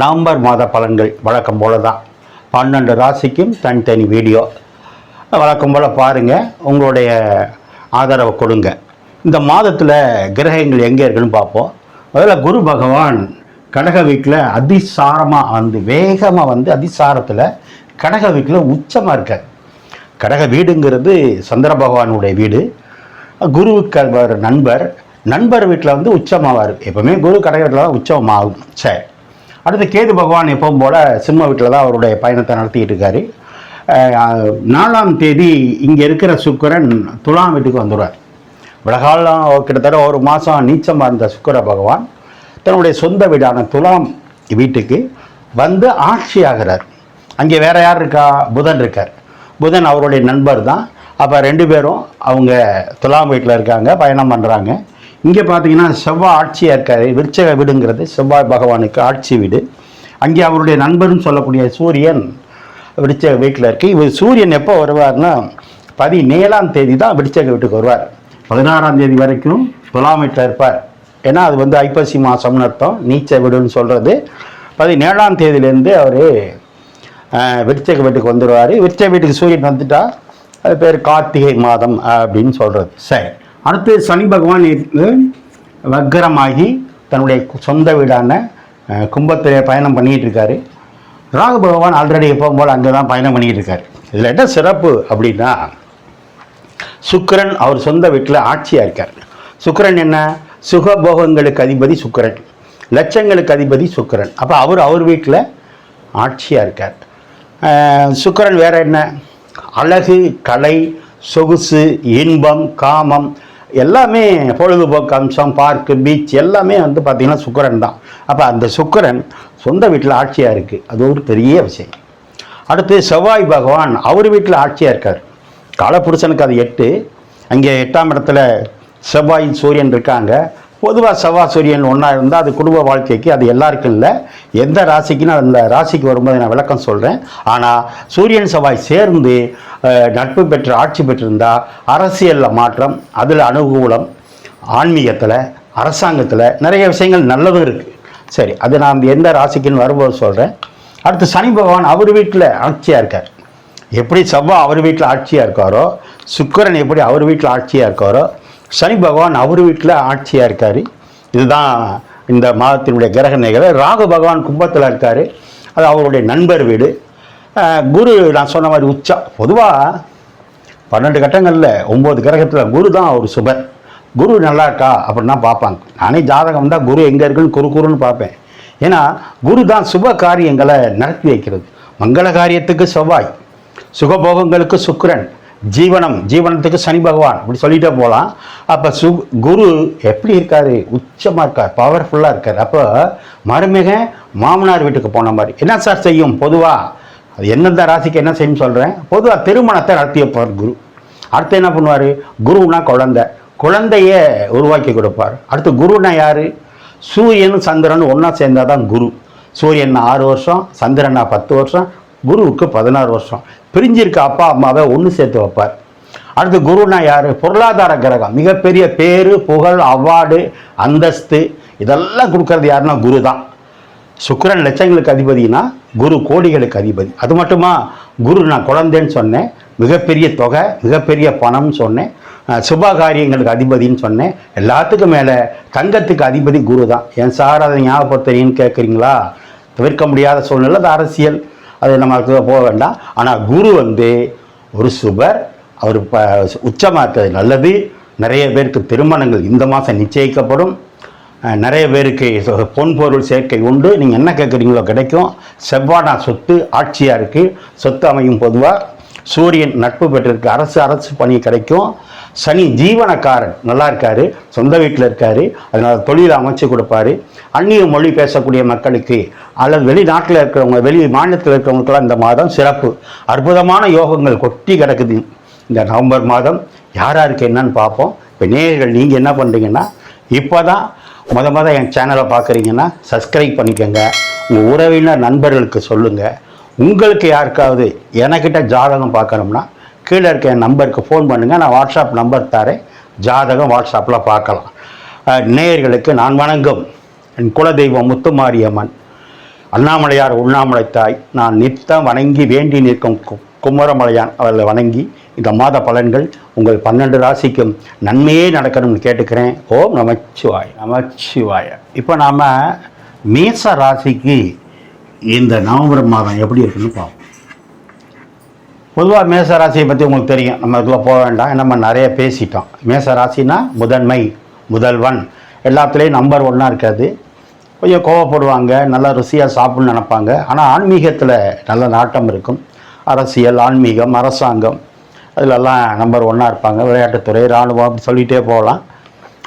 November மாத பலன்கள் வழக்கம் போல தான் பன்னெண்டு ராசிக்கும் தனித்தனி வீடியோ. வழக்கம் போல் பாருங்கள் உங்களுடைய ஆதரவை கொடுங்க. இந்த மாதத்தில் கிரகங்கள் எங்கே இருக்குன்னு பார்ப்போம். முதல்ல குரு பகவான் கடக வீட்டில் அதிசாரமாக வந்து வேகமாக வந்து அதிசாரத்தில் கடக வீட்டில் உச்சமாக இருக்கார். கடக வீடுங்கிறது சந்திர பகவானுடைய வீடு. குருவுக்கு நண்பர். நண்பர் வீட்டில் வந்து உச்சமாவார். எப்பவுமே குரு கடக வீட்டில் தான் உச்சமாகும். சரி. அடுத்து கேது பகவான் எப்பவும் போல் சிம்ம வீட்டில் தான் அவருடைய பயணத்தை நடத்திட்டு இருக்காரு. நாலாம் தேதி இங்கே இருக்கிற சுக்கரன் துலாம் வீட்டுக்கு வந்துடுவார். விலகாலம் கிட்டத்தட்ட ஒரு மாதம் நீச்சமாக இருந்த சுக்கர பகவான் தன்னுடைய சொந்த வீடான துலாம் வீட்டுக்கு வந்து ஆட்சி ஆகிறார். அங்கே வேற யார் இருக்கா? புதன் இருக்கார். புதன் அவருடைய நண்பர் தான். அப்போ ரெண்டு பேரும் அவங்க துலாம் வீட்டில் இருக்காங்க பயணம் பண்ணுறாங்க இங்கே பார்த்தீங்கன்னா செவ்வாய் ஆட்சியாக இருக்கார். விருச்சக வீடுங்கிறது செவ்வாய் பகவானுக்கு ஆட்சி வீடு. அங்கே அவருடைய நண்பர்னு சொல்லக்கூடிய சூரியன் விருச்சக வீட்டில் இருக்கு. இவர் சூரியன் எப்போ வருவார்னா பதினேழாம் தேதி தான் விருச்சக வீட்டுக்கு வருவார். பதினாறாம் தேதி வரைக்கும் துலாம் வீட்டில் இருப்பார். ஏன்னா அது வந்து ஐப்பசி மாதம்னு அர்த்தம். நீச்ச வீடுன்னு சொல்கிறது பதினேழாம் தேதியிலேருந்து அவர் விருச்சக வீட்டுக்கு வந்துடுவார் விருச்சக வீட்டுக்கு சூரியன் வந்துட்டா அது பேர் கார்த்திகை மாதம் அப்படின்னு சொல்கிறது சரி. அடுத்து சனி பகவான் வக்கரமாகி தன்னுடைய சொந்த வீடான கும்பத்திலே பயணம் பண்ணிகிட்டு இருக்காரு ராகு பகவான் ஆல்ரெடி எப்பவும் போல் அங்கே தான் பயணம் பண்ணிகிட்டு இருக்காரு இதில் என்ன சிறப்பு அப்படின்னா சுக்கிரன் அவர் சொந்த வீட்டில் ஆட்சியாக இருக்கார். சுக்கிரன் என்ன? சுகபோகங்களுக்கு அதிபதி சுக்கிரன். லட்சங்களுக்கு அதிபதி சுக்கிரன். அப்போ அவர் அவர் வீட்டில் ஆட்சியாக இருக்கார். சுக்கரன் வேறு என்ன? அழகு கலை சொகுசு இன்பம் காமம் எல்லாமே பொழுதுபோக்கு அம்சம் பார்க்கு பீச் எல்லாமே வந்து பார்த்திங்கன்னா சுக்கரன் தான். அப்போ அந்த சுக்கரன் சொந்த வீட்டில் ஆட்சியாக இருக்குது அது ஒரு பெரிய விஷயம். அடுத்து செவ்வாய் பகவான் அவர் வீட்டில் ஆட்சியாக இருக்கார். காலப்புருஷனுக்கு அது எட்டு. அங்கே எட்டாம் இடத்துல செவ்வாய் சூரியன் இருக்காங்க. பொதுவாக செவ்வாய் சூரியன் ஒன்றா இருந்தால் அது குடும்ப வாழ்க்கைக்கு அது எல்லாருக்கும் இல்லை. எந்த ராசிக்குன்னு அந்த ராசிக்கு வரும்போது நான் விளக்கம் சொல்கிறேன் ஆனால் சூரியன் செவ்வாய் சேர்ந்து நட்பு பெற்று ஆட்சி பெற்றிருந்தால் அரசியலில் மாற்றம் அதில் அனுகூலம் ஆன்மீகத்தில் அரசாங்கத்தில் நிறைய விஷயங்கள் நல்லதும் இருக்குது சரி அது நான் எந்த ராசிக்குன்னு வரும்போது சொல்கிறேன் அடுத்து சனி பகவான் அவர் வீட்டில் ஆட்சியாக இருக்கார். எப்படி செவ்வாய் அவர் வீட்டில் ஆட்சியாக இருக்காரோ சுக்கிரன் எப்படி அவர் வீட்டில் ஆட்சியாக இருக்காரோ சனி பகவான் அவர் வீட்டில் ஆட்சியாக இருக்கார். இதுதான் இந்த மாதத்தினுடைய கிரக நிகழ்வு. ராகு பகவான் கும்பத்தில் இருக்கார். அது அவருடைய நண்பர் வீடு. குரு நான் சொன்ன மாதிரி உச்சா. பொதுவாக பன்னெண்டு கட்டங்களில் ஒம்பது கிரகத்தில் குரு தான் ஒரு சுபர் குரு நல்லா இருக்கா அப்படின்னா பார்ப்பாங்க. நானே ஜாதகம் தான் குரு எங்கே இருக்குன்னு குரு குருன்னு பார்ப்பேன். ஏன்னா குரு தான் சுப காரியங்களை நடத்தி வைக்கிறது. மங்கள காரியத்துக்கு செவ்வாய் சுகபோகங்களுக்கு சுக்கிரன். ஜீவனம் ஜீவனத்துக்கு சனி பகவான் இப்படி சொல்லிட்டே போகலாம் அப்போ சு குரு எப்படி இருக்கார்? உச்சமாக இருக்கார் பவர்ஃபுல்லாக இருக்கார். அப்போ மருமக மாமனார் வீட்டுக்கு போன மாதிரி. என்ன சார் செய்யும்? பொதுவாக அது எந்தெந்த ராசிக்கு என்ன செய்யும் சொல்கிறேன் பொதுவாக திருமணத்தை நடத்தி வைப்பார் குரு. அடுத்து என்ன பண்ணுவார்? குருனா குழந்தை. குழந்தைய உருவாக்கி கொடுப்பார். அடுத்து குருனா யார்? சூரியன் சந்திரன் ஒன்றா சேர்ந்தால் தான் குரு. சூரியன் ஆறு வருஷம் சந்திரனா பத்து வருஷம் குருவுக்கு பதினாறு வருஷம். பிரிஞ்சிருக்க அப்பா அம்மாவை ஒன்று சேர்த்து வைப்பார். அடுத்து குருனா யார்? பொருளாதார கிரகம். மிகப்பெரிய பேரு புகழ் அவார்டு அந்தஸ்து இதெல்லாம் கொடுக்கறது யாருன்னா குரு தான். சுக்கரன் லட்சங்களுக்கு அதிபதினா குரு கோடிகளுக்கு அதிபதி. அது மட்டுமா? குரு நான் குழந்தைன்னு சொன்னேன் மிகப்பெரிய தொகை மிகப்பெரிய பணம்னு சொன்னேன் சுப காரியங்களுக்கு அதிபதின்னு சொன்னேன். எல்லாத்துக்கும் மேலே தங்கத்துக்கு அதிபதி குரு தான். ஏன் சார் அதை ஞாபகப்படுத்துறீங்கன்னு கேட்குறீங்களா தவிர்க்க முடியாத சூழ்நிலை அது அரசியல். அது நமக்கு போக வேண்டாம். ஆனால் குரு வந்து ஒரு சுபர் அவர் ப உச்சமாக இருக்கிறது நல்லது. நிறைய பேருக்கு திருமணங்கள் இந்த மாதம் நிச்சயிக்கப்படும். நிறைய பேருக்கு பொன்பொருள் பொன் பொருள் சேர்க்கை உண்டு. நீங்கள் என்ன கேட்குறீங்களோ கிடைக்கும். செவ்வானா சொத்து ஆட்சியாக இருக்குது சொத்து அமையும் பொதுவாக சூரியன் நட்பு பெற்றிருக்கு. அரசு அரசு பணி கிடைக்கும். சனி ஜீவனக்காரன் நல்லா இருக்காரு. சொந்த வீட்டில் இருக்காரு. அதனால் தொழில் அமைச்சு கொடுப்பாரு. அந்நிய மொழி பேசக்கூடிய மக்களுக்கு அல்லது வெளிநாட்டில் இருக்கிறவங்க வெளி மாநிலத்தில் இருக்கிறவங்களுக்கெல்லாம் இந்த மாதம் சிறப்பு. அற்புதமான யோகங்கள் கொட்டி கிடக்குது. இந்த நவம்பர் மாதம் யார் யாருக்கு என்னன்னு பார்ப்போம். இப்போ நேயர்கள் நீங்கள் என்ன பண்ணுறீங்கன்னா இப்போ தான் முத முத என் சேனலை பார்க்குறீங்கன்னா சப்ஸ்கிரைப் பண்ணிக்கோங்க. உங்கள் உறவினர் நண்பர்களுக்கு சொல்லுங்கள் உங்களுக்கு யாருக்காவது எனக்கிட்ட ஜாதகம் பார்க்கணும்னா கீழே இருக்க என் நம்பருக்கு ஃபோன் பண்ணுங்கள் நான் வாட்ஸ்அப் நம்பர் தரேன். ஜாதகம் வாட்ஸ்அப்பில் பார்க்கலாம். நேயர்களுக்கு நான் வணங்கும். என் குலதெய்வம் முத்துமாரியம்மன். அண்ணாமலையார் உண்ணாமலை தாய் நான் நித்தம் வணங்கி வேண்டி நிற்கும் கு- குமரமலையான் அவர்களை வணங்கி இந்த மாத பலன்கள் உங்கள் பன்னெண்டு ராசிக்கும் நன்மையே நடக்கணும்னு கேட்டுக்கிறேன். ஓம் நமச்சிவாய் நமச்சிவாய. இப்போ நாம் மேச ராசிக்கு இந்த நவம்பர் மாதம் எப்படி இருக்குன்னு பார்ப்போம். பொதுவாக மேச ராசியை பற்றி உங்களுக்கு தெரியும். நம்ம இதில் போக வேண்டாம். நம்ம நிறைய பேசிட்டோம். மேச ராசினா முதன்மை முதல்வன். எல்லாத்துலேயும் நம்பர் ஒன்னாக இருக்காது. கொஞ்சம் கோவப்படுவாங்க நல்லா ருசியாக சாப்பிட்ணும்னு நினைப்பாங்க. ஆனால் ஆன்மீகத்தில் நல்ல நாட்டம் இருக்கும். அரசியல் ஆன்மீகம் அரசாங்கம் அதிலெல்லாம் நம்பர் ஒன்னாக இருப்பாங்க. விளையாட்டுத்துறை இராணுவம் அப்படி சொல்லிகிட்டே போகலாம்.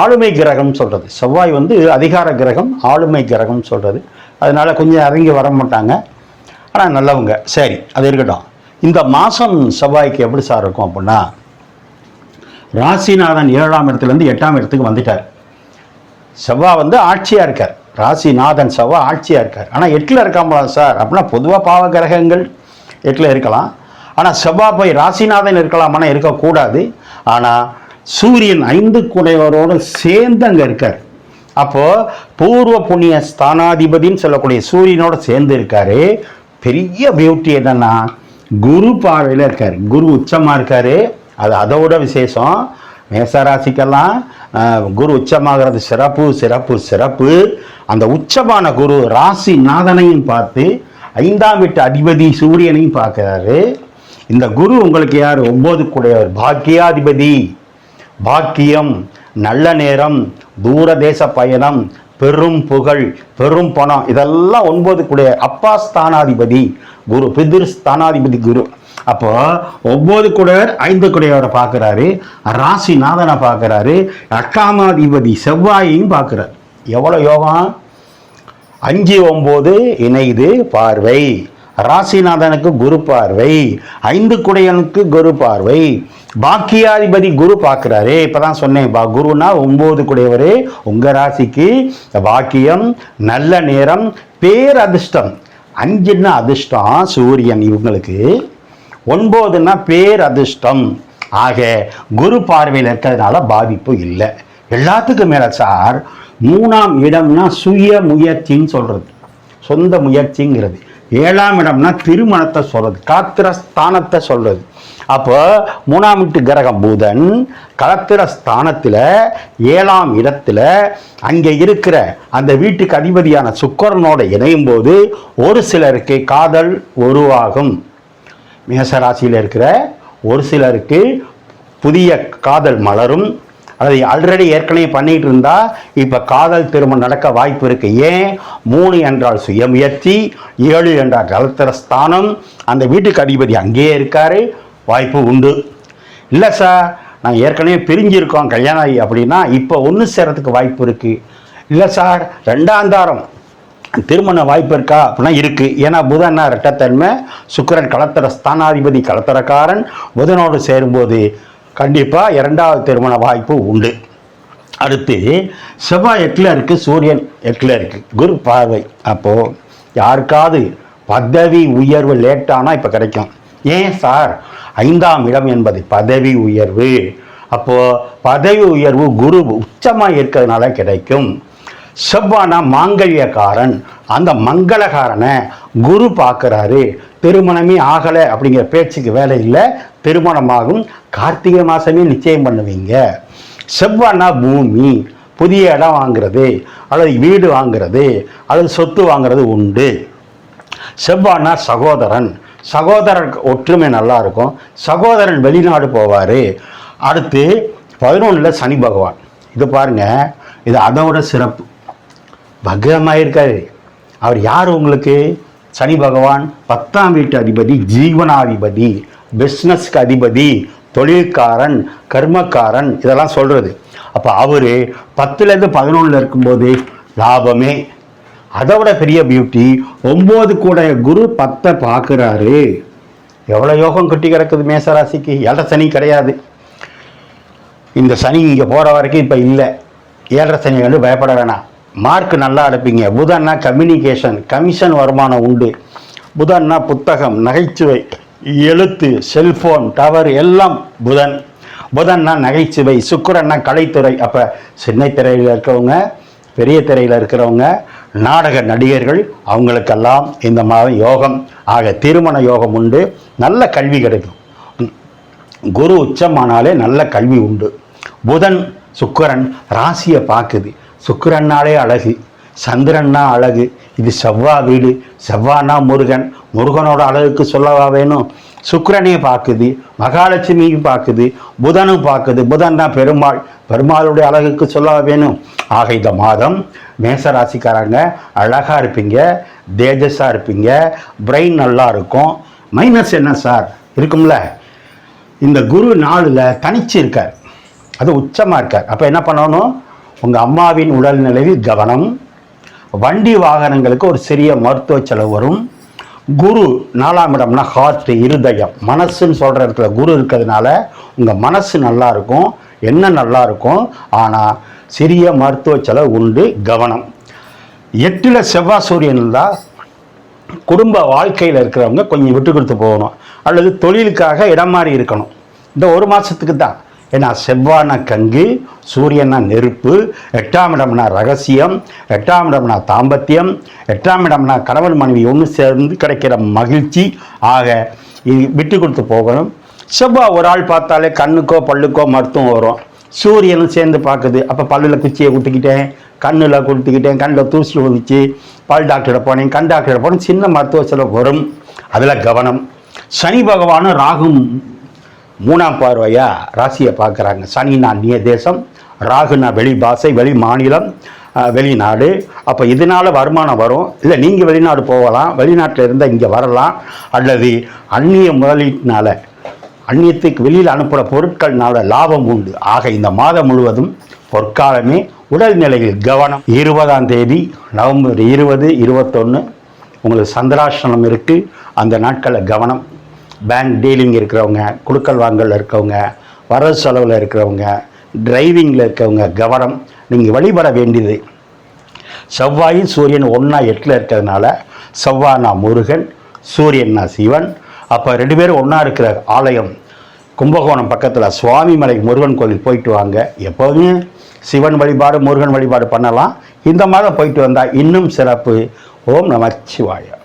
ஆளுமை கிரகம் சொல்கிறது செவ்வாய் வந்து அதிகார கிரகம் ஆளுமை கிரகம் சொல்கிறது அதனால் கொஞ்சம் இறங்கி வர மாட்டாங்க. ஆனால் நல்லவங்க. சரி அது இருக்கட்டும். இந்த மாதம் செவ்வாய்க்கு எப்படி சார் இருக்கும் அப்படின்னா ராசிநாதன் ஏழாம் இடத்துலேருந்து எட்டாம் இடத்துக்கு வந்துட்டார். செவ்வாய் வந்து ஆட்சியாக இருக்கார். ராசிநாதன் செவ்வாய் ஆட்சியாக இருக்கார். ஆனால் எட்டில் இருக்காமலா சார்? அப்படின்னா பொதுவாக பாவ கிரகங்கள் எட்டில் இருக்கலாம். ஆனால் செவ்வாய் போய் ராசிநாதன் இருக்கலாமானா இருக்கக்கூடாது. ஆனால் சூரியன் ஐந்து குடையவரோடு சேர்ந்து அங்கே இருக்கார். அப்போது பூர்வ புண்ணிய ஸ்தானாதிபதின்னு சொல்லக்கூடிய சூரியனோட சேர்ந்து இருக்காரு. பெரிய பியூட்டி என்னென்னா குரு பார்வையில் இருக்கார். குரு உச்சமாக இருக்கார். அது அதோட விசேஷம். மேசராசிக்கெல்லாம் குரு உச்சமாகிறது சிறப்பு சிறப்பு சிறப்பு. அந்த உச்சமான குரு ராசி நாதனையும் பார்த்து ஐந்தாம் வீட்டு அதிபதி சூரியனையும் பார்க்கிறாரு. இந்த குரு உங்களுக்கு யார்? ஒம்பது கூடையவர். பாக்கியாதிபதி. பாக்கியம் நல்ல நேரம் தூர தேச பயணம் பெரும் புகழ் பெரும் பணம். இதெல்லாம் ஒன்பது கூடிய அப்பா ஸ்தானாதிபதி குரு பிதிர் ஸ்தானாதிபதி குரு. அப்போ ஒன்பது குடையர் ஐந்து குடையவரை பார்க்குறாரு. ராசிநாதனை பார்க்குறாரு. அக்காமாதிபதி செவ்வாயையும் பார்க்குறாரு. எவ்வளோ யோகம்? அஞ்சு ஒம்பது இணைது பார்வை. ராசிநாதனுக்கு குரு பார்வை. ஐந்து குடையனுக்கு குரு பார்வை. பாக்கியாதிபதி குரு பார்க்குறாரு. இப்பதான் சொன்னேன் பா குருனா ஒம்பது குடையவர். உங்கள் ராசிக்கு பாக்கியம் நல்ல நேரம் பேரதிர்ஷ்டம். அஞ்சுன்னா அதிர்ஷ்டம் சூரியன் இவங்களுக்கு. ஒன்பதுன்னா பேர் அதிர்ஷ்டம் ஆக குரு பார்வையில் இருக்கிறதுனால பாதிப்பு இல்லை. எல்லாத்துக்கும் மேலே சார் மூணாம் இடம்னா சுய முயற்சின்னு சொல்கிறது சொந்த முயற்சிங்கிறது. ஏழாம் இடம்னா திருமணத்தை சொல்கிறது காத்திர ஸ்தானத்தை சொல்கிறது அப்போ மூணாம் வீட்டு கிரகம் புதன் கலத்திர ஸ்தானத்தில் ஏழாம் இடத்துல அங்கே இருக்கிற அந்த வீட்டுக்கு அதிபதியான சுக்கரனோட இணையும் போது ஒரு சிலருக்கு காதல் உருவாகும். மேசராசியில் இருக்கிற ஒரு சிலருக்கு புதிய காதல் மலரும். அல்லது ஆல்ரெடி ஏற்கனவே பண்ணிட்டு இருந்தா இப்போ காதல் திருமணம் நடக்க வாய்ப்பு இருக்கு. ஏன்? மூணு என்றால் சுயமுயற்சி ஏழு என்றால் கலத்திர ஸ்தானம். அந்த வீட்டுக்கு அதிபதி அங்கேயே இருக்காரு. வாய்ப்பு உண்டு. இல்லை சார் நான் ஏற்கனவே பிரிஞ்சிருக்கோம் கல்யாணம் ஆகி அப்படின்னா இப்போ ஒன்று சேரத்துக்கு வாய்ப்பு இருக்கு. இல்லை சார் ரெண்டாந்தாரம் திருமண வாய்ப்பு இருக்கா அப்படின்னா இருக்கு. ஏன்னா புதன்னா ரெட்டத்தன்மை சுக்கரன் கலத்தர ஸ்தானாதிபதி கலத்தரக்காரன் புதனோடு சேரும்போது கண்டிப்பாக இரண்டாவது திருமண வாய்ப்பு உண்டு. அடுத்து செவ்வாய் எட்டில் இருக்குது சூரியன் எட்டில் இருக்குது குரு பார்வை. அப்போது யாருக்காவது பதவி உயர்வு லேட்டானா இப்போ கிடைக்கும். ஏன் சார்? ஐந்தாம் இடம் என்பது பதவி உயர்வு. அப்போது பதவி உயர்வு குரு உச்சமாக இருக்கிறதுனால கிடைக்கும். செவ்வானா மாங்கல்யக்காரன். அந்த மங்களகாரனை குரு பார்க்குறாரு. திருமணமே ஆகலை அப்படிங்கிற பேச்சுக்கு வேலை இல்லை. திருமணமாகும். கார்த்திகை மாதமே நிச்சயம் பண்ணுவீங்க. செவ்வானா பூமி புதிய இடம் வாங்குறது அல்லது வீடு வாங்குறது அல்லது சொத்து வாங்குறது உண்டு. செவ்வானா சகோதரன். சகோதரர் ஒற்றுமை நல்லா இருக்கும். சகோதரன் வெளிநாடு போவார். அடுத்து பதினொன்றில் சனி பகவான். இது பாருங்க. இது அதோட சிறப்பு. பக்ரமாக இருக்காரு அவர் யார் உங்களுக்கு? சனி பகவான் பத்தாம் வீட்டு அதிபதி ஜீவனாதிபதி பிஸ்னஸ்க்கு அதிபதி தொழில்காரன் கர்மக்காரன் இதெல்லாம் சொல்கிறது அப்போ அவர் பத்துலேருந்து பதினொன்றில் இருக்கும்போது லாபமே. அதை விட பெரிய பியூட்டி ஒம்பது கூட குரு பத்தை பார்க்குறாரு. எவ்வளோ யோகம் கட்டி கிடக்குது மேசராசிக்கு? ஏழரை சனி கிடையாது. இந்த சனி இங்கே போகிற வரைக்கும் இப்போ இல்லை. ஏழரை சனி வந்து பயப்பட வேணாம். மார்க் நல்லா எடுப்பீங்க புதன்னா கம்யூனிகேஷன் கமிஷன் வருமானம் உண்டு. புதன்னா புத்தகம் நகைச்சுவை எழுத்து செல்ஃபோன் டவர் எல்லாம் புதன். புதன்னா நகைச்சுவை சுக்கிரன்னா கலைத்துறை. அப்போ சின்ன திரையில் இருக்கிறவங்க பெரிய திரையில் இருக்கிறவங்க நாடக நடிகர்கள் அவங்களுக்கெல்லாம் இந்த மாதம் யோகம். ஆக திருமண யோகம் உண்டு. நல்ல கல்வி கிடைக்கும். குரு உச்சமானாலே நல்ல கல்வி உண்டு. புதன் சுக்கரன் ராசியை பார்க்குது. சுக்கிரன்னாலே அழகு சந்திரன்னா அழகு இது செவ்வா வீடு செவ்வானா முருகன் முருகனோட அழகுக்கு சொல்லவா வேணும்? சுக்கரனே பார்க்குது மகாலட்சுமியும் பார்க்குது புதனும் பார்க்குது புதன் தான் பெருமாள் பெருமாளுடைய அழகுக்கு சொல்லவா வேணும்? ஆக இந்த மாதம் மேச ராசிக்காரங்க அழகாக இருப்பீங்க தேஜஸாக இருப்பீங்க பிரெயின் நல்லா இருக்கும். மைனஸ் என்ன சார் இருக்கும்ல? இந்த குரு நாளில் தனிச்சு இருக்கார். அது உச்சமாக இருக்கார். அப்போ என்ன பண்ணணும்? உங்கள் அம்மாவின் உடல்நிலையில் கவனம். வண்டி வாகனங்களுக்கு ஒரு சிறிய மருத்துவ செலவு வரும். குரு நாலாம் இடம்னா ஹார்ட் இருதயம். மனசுன்னு சொல்கிற இடத்துல குரு இருக்கிறதுனால உங்கள் மனசு நல்லா இருக்கும் என்ன நல்லா இருக்கும். ஆனால் சிறிய மருத்துவ செலவு உண்டு கவனம். எட்டில் செவ்வாய் சூரியன் இருந்தால் குடும்ப வாழ்க்கையில் இருக்கிறவங்க கொஞ்சம் விட்டு கொடுத்து போகணும். அல்லது தொழிலுக்காக இடம் மாறி இருக்கணும். இந்த ஒரு மாதத்துக்கு தான். ஏன்னா செவ்வானா கங்கு சூரியனா நெருப்பு எட்டாம் இடம்னா ரகசியம் எட்டாம் இடம்னா தாம்பத்தியம் எட்டாம் இடம்னா கணவன் மனைவி ஒன்று சேர்ந்து கிடைக்கிற மகிழ்ச்சி. ஆக இது விட்டு கொடுத்து போகணும். செவ்வாய் ஒரு ஆள் பார்த்தாலே கண்ணுக்கோ பல்லுக்கோ மருத்துவம் வரும். சூரியனும் சேர்ந்து பார்க்குது. அப்போ பல்லில் குச்சியை கொடுத்துக்கிட்டேன் கண்ணில் கொடுத்துக்கிட்டேன் கண்ணில் தூசி வந்துச்சு பல் டாக்டரை போனேன் கண் டாக்டரை போனேன் சின்ன மருத்துவ செலவு வரும். அதில் கவனம். சனி பகவானும் ராகும் மூணாம் பார்வையாக ராசியை பார்க்குறாங்க. சனினா நிய தேசம் ராகுனா வெளி பாஷை வெளி மாநிலம் வெளிநாடு. அப்போ இதனால் வருமானம் வரும். இல்லை நீங்கள் வெளிநாடு போகலாம் வெளிநாட்டில் இருந்தால் இங்கே வரலாம். அல்லது அந்நிய முதலீட்டினால் அந்நியத்துக்கு வெளியில் அனுப்புகிற பொருட்கள்னால லாபம் உண்டு. ஆக இந்த மாதம் முழுவதும் பொற்காலமே உடல்நிலையில் கவனம். இருபதாம் தேதி நவம்பர் இருபது இருபத்தொன்று உங்களுக்கு சந்திராசனம் இருக்குது அந்த நாட்களில் கவனம். பேங்க் டீலிங் இருக்கிறவங்க குடுக்கல் வாங்கல் இருக்கவங்க வரவு செலவில் இருக்கிறவங்க டிரைவிங்கில் இருக்கவங்க கவனம் நீங்கள் வழிபட வேண்டியது. செவ்வாயும் சூரியன் ஒன்றா எட்டில் இருக்கிறதுனால செவ்வாய்னா முருகன் சூரியன்னா சிவன் அப்போ ரெண்டு பேரும் ஒன்றா இருக்கிற ஆலயம் கும்பகோணம் பக்கத்தில் சுவாமி மலை முருகன் கோவில் போயிட்டு வாங்க. எப்போதுமே சிவன் வழிபாடு முருகன் வழிபாடு பண்ணலாம். இந்த மாதம் போயிட்டு வந்தால் இன்னும் சிறப்பு. ஓம் நமச்சிவாயம்